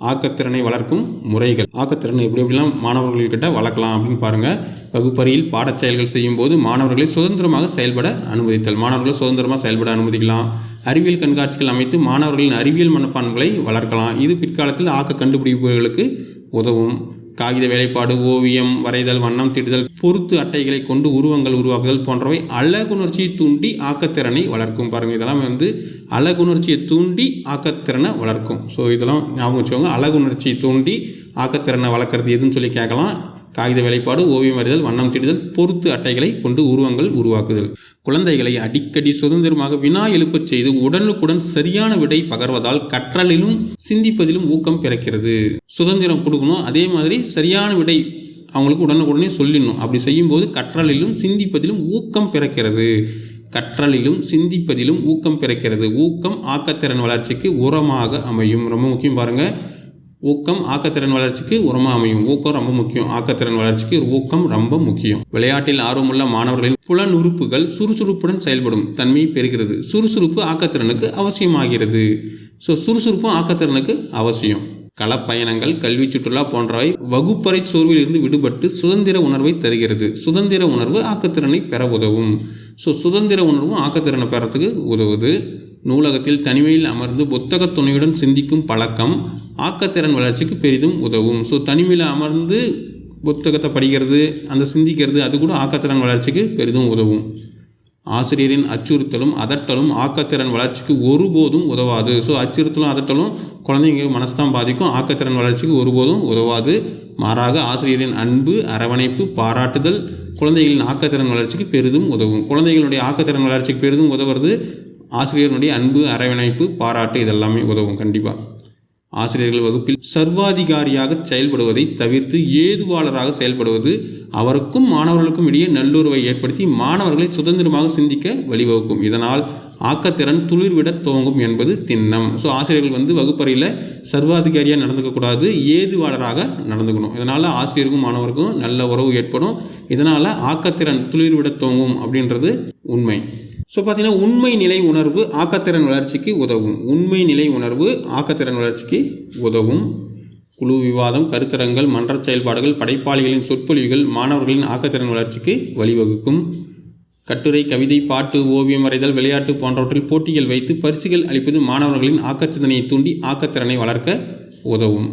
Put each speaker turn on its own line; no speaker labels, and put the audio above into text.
ஆக்கத்திறனை வளர்க்கும் முறைகள். ஆக்கத்திறனை எப்படி எப்படிலாம் மாணவர்கள்கிட்ட வளர்க்கலாம் அப்படின்னு பாருங்கள் வகுப்பறையில் பாடச் செயல்கள் செய்யும்போது மாணவர்களை சுதந்திரமாக செயல்பட அனுமதித்தல். மாணவர்களை சுதந்திரமாக செயல்பட அனுமதிக்கலாம். அறிவியல் கண்காட்சிகள் அமைத்து மாணவர்களின் அறிவியல் மனப்பான்களை வளர்க்கலாம். இது பிற்காலத்தில் ஆக்க கண்டுபிடிப்புகளுக்கு உதவும். காகித வேலைப்பாடு ஓவியம் வரைதல் வண்ணம் தீட்டுதல் பொருத்து அட்டைகளை கொண்டு உருவங்கள் உருவாக்குதல் போன்றவை அழகுணர்ச்சியை தூண்டி ஆக்கத்திறனை வளர்க்கும். பாருங்கள் இதெல்லாம் வந்து அழகுணர்ச்சியை தூண்டி ஆக்கத்திறனை வளர்க்கும். ஸோ இதெல்லாம் ஞாபகம் வச்சுக்கோங்க. அழகுணர்ச்சியை தூண்டி ஆக்கத்திறனை வளர்க்குறது எதுன்னு சொல்லி கேட்கலாம். காகித வேலைப்பாடு ஓவியம் வரைதல் வண்ணம் தீடுதல் பொருத்து அட்டைகளை கொண்டு உருவங்கள் உருவாக்குதல். குழந்தைகளை அடிக்கடி சுதந்திரமாக வினா எழுப்பச் செய்து உடனுக்குடன் சரியான விடை பகர்வதால் கற்றலிலும் சிந்திப்பதிலும் ஊக்கம் பிறக்கிறது. சுதந்திரம் கொடுக்கணும் அதே மாதிரி சரியான விடை அவங்களுக்கு உடனுக்குடனே சொல்லிடணும். அப்படி செய்யும்போது கற்றலிலும் சிந்திப்பதிலும் ஊக்கம் பிறக்கிறது. கற்றலிலும் சிந்திப்பதிலும் ஊக்கம் பிறக்கிறது. ஊக்கம் ஆக்கத்திறன் வளர்ச்சிக்கு உரமாக அமையும். ரொம்ப முக்கியம் பாருங்கள் ஊக்கம் ஆக்கத்திறன் வளர்ச்சிக்கு உரமாக அமையும். ஊக்கம் ரொம்ப முக்கியம். ஆக்கத்திறன் வளர்ச்சிக்கு ஊக்கம் ரொம்ப முக்கியம். விளையாட்டில் ஆர்வமுள்ள மாணவர்களின் புலன் உறுப்புகள் சுறுசுறுப்புடன் செயல்படும் தன்மை பெறுகிறது. சுறுசுறுப்பு ஆக்கத்திறனுக்கு அவசியமாகிறது. ஸோ சுறுசுறுப்பும் ஆக்கத்திறனுக்கு அவசியம். களப்பயணங்கள் கல்வி சுற்றுலா போன்றவை வகுப்பறை சோர்வில் இருந்து விடுபட்டு சுதந்திர உணர்வை தருகிறது. சுதந்திர உணர்வு ஆக்கத்திறனை பெற உதவும். ஸோ சுதந்திர உணர்வும் ஆக்கத்திறனை பெறத்துக்கு உதவுது. நூலகத்தில் தனிமையில் அமர்ந்து புத்தக துணையுடன் சிந்திக்கும் பழக்கம் ஆக்கத்திறன் வளர்ச்சிக்கு பெரிதும் உதவும். ஸோ தனிமையில் அமர்ந்து புத்தகத்தை படிக்கிறது அந்த சிந்திக்கிறது அது கூட ஆக்கத்திறன் வளர்ச்சிக்கு பெரிதும் உதவும். ஆசிரியரின் அச்சுறுத்தலும் அதட்டலும் ஆக்கத்திறன் வளர்ச்சிக்கு ஒருபோதும் உதவாது. ஸோ அச்சுறுத்தலும் அதட்டலும் குழந்தைங்க மனசு தான் பாதிக்கும். ஆக்கத்திறன் வளர்ச்சிக்கு ஒருபோதும் உதவாது. மாறாக ஆசிரியரின் அன்பு அரவணைப்பு பாராட்டுதல் குழந்தைகளின் ஆக்கத்திறன் வளர்ச்சிக்கு பெரிதும் உதவும். குழந்தைகளுடைய ஆக்கத்திறன் வளர்ச்சிக்கு பெரிதும் உதவுறது ஆசிரியர்களுடைய அன்பு அரவணைப்பு பாராட்டு இதெல்லாமே உதவும் கண்டிப்பாக ஆசிரியர்கள் வகுப்பில் சர்வாதிகாரியாக செயல்படுவதை தவிர்த்து ஏதுவாளராக செயல்படுவது அவருக்கும் மாணவர்களுக்கும் இடையே நல்லுறவை ஏற்படுத்தி மாணவர்களை சுதந்திரமாக சிந்திக்க வழிவகுக்கும். இதனால் ஆக்கத்திறன் துளிர்விட துவங்கும் என்பது திண்ணம். ஸோ ஆசிரியர்கள் வந்து வகுப்பறையில் சர்வாதிகாரியாக நடந்துக்கக்கூடாது ஏதுவாளராக நடந்துக்கணும். இதனால் ஆசிரியருக்கும் மாணவருக்கும் நல்ல உறவு ஏற்படும். இதனால் ஆக்கத்திறன் துளிர்விட துவங்கும் அப்படின்றது உண்மை. ஸோ பார்த்தீங்கன்னா உண்மை நிலை உணர்வு ஆக்கத்திறன் வளர்ச்சிக்கு உதவும். உண்மை நிலை உணர்வு ஆக்கத்திறன் வளர்ச்சிக்கு உதவும். குழு விவாதம் கருத்தரங்கள் மன்ற செயல்பாடுகள் படைப்பாளிகளின் சொற்பொழிவுகள் மாணவர்களின் ஆக்கத்திறன் வளர்ச்சிக்கு வழிவகுக்கும். கட்டுரை கவிதை பாட்டு ஓவியம் வரைதல் விளையாட்டு போன்றவற்றில் போட்டிகள் வைத்து பரிசுகள் அளிப்பது மாணவர்களின் ஆக்கச்சிந்தனையை தூண்டி ஆக்கத்திறனை வளர்க்க உதவும்.